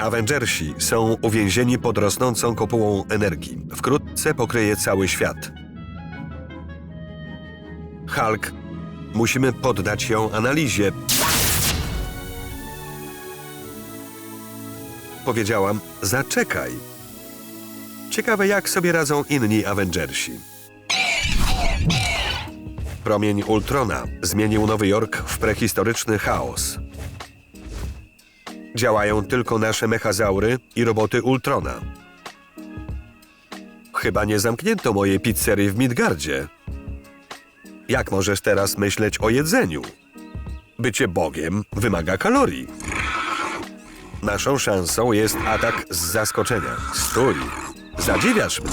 Avengersi są uwięzieni pod rosnącą kopułą energii. Wkrótce pokryje cały świat. Hulk, musimy poddać ją analizie. Powiedziałam, zaczekaj. Ciekawe, jak sobie radzą inni Avengersi. Promień Ultrona zmienił Nowy Jork w prehistoryczny chaos. Działają tylko nasze mechazaury i roboty Ultrona. Chyba nie zamknięto mojej pizzerii w Midgardzie. Jak możesz teraz myśleć o jedzeniu? Bycie Bogiem wymaga kalorii. Naszą szansą jest atak z zaskoczenia. Stój! Zadziwiasz mnie.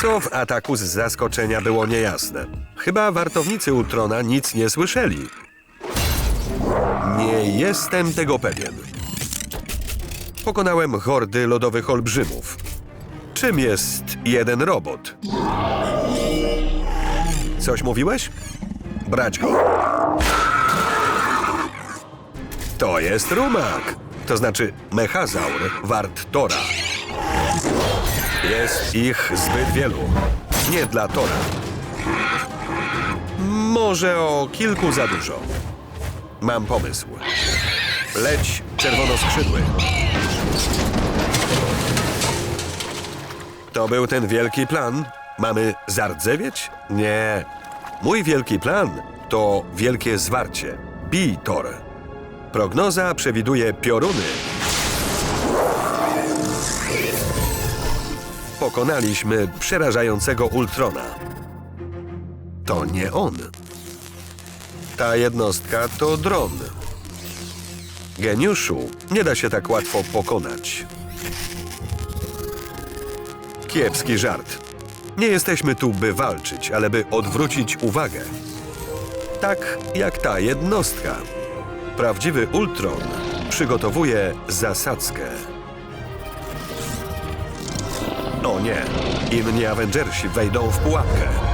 Co w ataku z zaskoczenia było niejasne? Chyba wartownicy Ultrona nic nie słyszeli. Nie jestem tego pewien. Pokonałem hordy lodowych olbrzymów. Czym jest jeden robot? Coś mówiłeś? Brać go. To jest rumak. To znaczy mechazaur wart Tora. Jest ich zbyt wielu. Nie dla Tora. Może o kilku za dużo. Mam pomysł. Leć, czerwonoskrzydły. To był ten wielki plan? Mamy zardzewieć? Nie. Mój wielki plan to wielkie zwarcie. Bij Tor. Prognoza przewiduje pioruny. Pokonaliśmy przerażającego Ultrona. To nie on. Ta jednostka to dron. Geniuszu nie da się tak łatwo pokonać. Kiepski żart. Nie jesteśmy tu, by walczyć, ale by odwrócić uwagę. Tak jak ta jednostka. Prawdziwy Ultron przygotowuje zasadzkę. O nie, inni Avengersi wejdą w pułapkę.